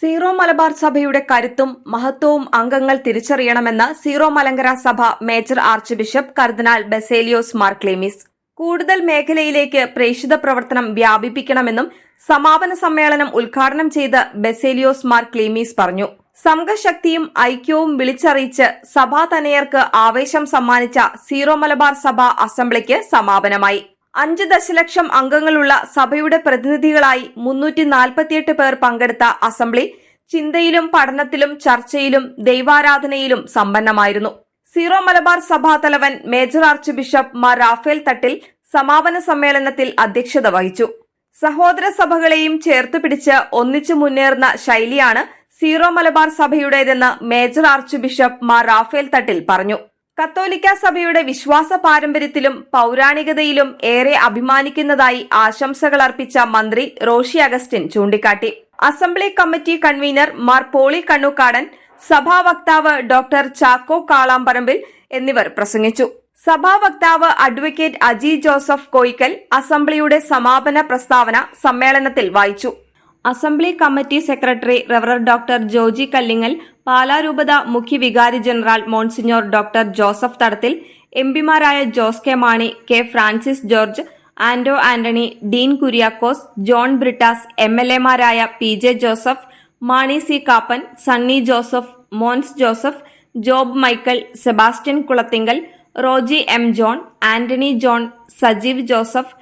Zero Malabar സഭയുടെ കരുത്തും മഹത്വവും അംഗങ്ങൾ തിരിച്ചറിയണമെന്ന് സീറോ മലങ്കര സഭ മേജർ ആർച്ച് ബിഷപ്പ് കർദിനാൾ ബസേലിയോസ് മാർക്ലേമിസ് കൂടുതൽ മേഖലയിലേക്ക് പ്രേക്ഷിത പ്രവർത്തനം വ്യാപിപ്പിക്കണമെന്നും സമാപന സമ്മേളനം ഉദ്ഘാടനം ചെയ്ത് ബസേലിയോസ് മാർ ക്ലീമീസ് പറഞ്ഞു. സംഘശക്തിയും ഐക്യവും വിളിച്ചറിയിച്ച് സഭാ തനയർക്ക് ആവേശം സമ്മാനിച്ച സീറോ മലബാർ സഭ അസംബ്ലിക്ക് സമാപനമായി. അഞ്ച് ദശലക്ഷം അംഗങ്ങളുള്ള സഭയുടെ പ്രതിനിധികളായി മുന്നൂറ്റി നാൽപ്പത്തിയെട്ട് പേർ പങ്കെടുത്ത അസംബ്ലി ചിന്തയിലും പഠനത്തിലും ചർച്ചയിലും ദൈവാരാധനയിലും സമ്പന്നമായിരുന്നു. സീറോ മലബാർ സഭാതലവൻ major archbishop Mar Rafale Thattil സമാപന സമ്മേളനത്തിൽ അധ്യക്ഷത വഹിച്ചു. സഹോദര സഭകളെയും ചേർത്ത് പിടിച്ച് ഒന്നിച്ചു മുന്നേറുന്ന ശൈലിയാണ് സീറോ മലബാർ സഭയുടേതെന്ന് major archbishop Mar Rafale Thattil പറഞ്ഞു. കത്തോലിക്ക സഭയുടെ വിശ്വാസ പാരമ്പര്യത്തിലും പൗരാണികതയിലും ഏറെ അഭിമാനിക്കുന്നതായി ആശംസകൾ അർപ്പിച്ച മന്ത്രി റോഷി അഗസ്റ്റിൻ ചൂണ്ടിക്കാട്ടി. Assembly committee convener Mar Pauly Kannookadan സഭാ വക്താവ് ഡോക്ടർ ചാക്കോ കാളാമ്പറമ്പിൽ എന്നിവർ പ്രസംഗിച്ചു. സഭാ വക്താവ് അഡ്വക്കേറ്റ് അജി ജോസഫ് കോയിക്കൽ അസംബ്ലിയുടെ സമാപന പ്രസ്താവന സമ്മേളനത്തിൽ വായിച്ചു. അസംബ്ലി കമ്മിറ്റി സെക്രട്ടറി റവറർ ഡോക്ടർ ജോജി കല്ലിങ്ങൽ പാലാരൂപത മുഖ്യ വികാരി general monsignor doctor Joseph Thadathil എംപിമാരായ Jose K Mani K Francis George Anto Antony Dean Kuriakose John Brittas M L എമാരായ P J Joseph Mani C Kappan Sunny Joseph Mons Joseph Job Michael Sebastian Kulathinkal Roji M John Antony John Sajeev Joseph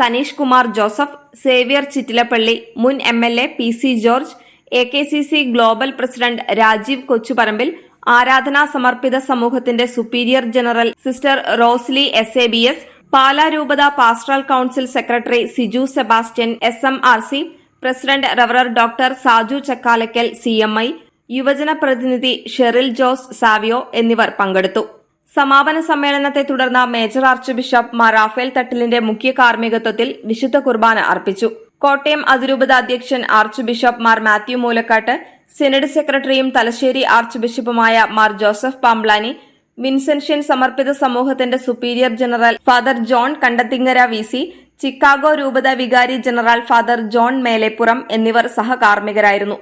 Saneesh Kumar Joseph Xavier Chittilappilly മുൻ M L A P C George A K C C global president Rajeev Kochuparambil ആരാധനാ സമർപ്പിത സമൂഹത്തിന്റെ superior general sister Rosly S A B S Pala രൂപത pastoral council secretary Siju Sebastian S M R C president റവറർ doctor Saju Chakkalakkal C M I യുവജന പ്രതിനിധി Sheril Jose Savio എന്നിവർ പങ്കെടുത്തു. സമാപന സമ്മേളനത്തെ തുടർന്ന് major archbishop Mar Rafale തട്ടിലിന്റെ മുഖ്യ കാർമ്മികത്വത്തിൽ വിശുദ്ധ കുർബാന അർപ്പിച്ചു. കോട്ടയം അതിരൂപത അധ്യക്ഷൻ archbishop Mar Mathew Moolakkattu synod സെക്രട്ടറിയും തലശ്ശേരി ആർച്ച് ബിഷപ്പുമായ മാർ ജോസഫ് പാംബ്ലാനി വിൻസെൻഷ്യൻ സമർപ്പിത സമൂഹത്തിന്റെ superior general father John Kandathinkara V C Chicago രൂപത വികാരി ജനറൽ ഫാദർ ജോൺ മേലേപ്പുറം എന്നിവർ സഹകാർമ്മികരായിരുന്നു.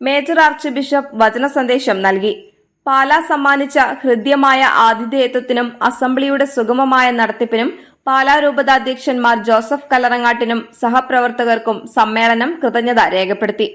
മേജർ ആർച്ച് ബിഷപ്പ് വചന സന്ദേശം നൽകി. പാലാ സമ്മാനിച്ച ഹൃദ്യമായ ആതിഥേയത്വത്തിനും അസംബ്ലിയുടെ സുഗമമായ നടത്തിപ്പിനും പാലാ രൂപതാധ്യക്ഷന്മാർ ജോസഫ് കല്ലറങ്ങാട്ടിനും സഹപ്രവർത്തകർക്കും സമ്മേളനം കൃതജ്ഞത രേഖപ്പെടുത്തി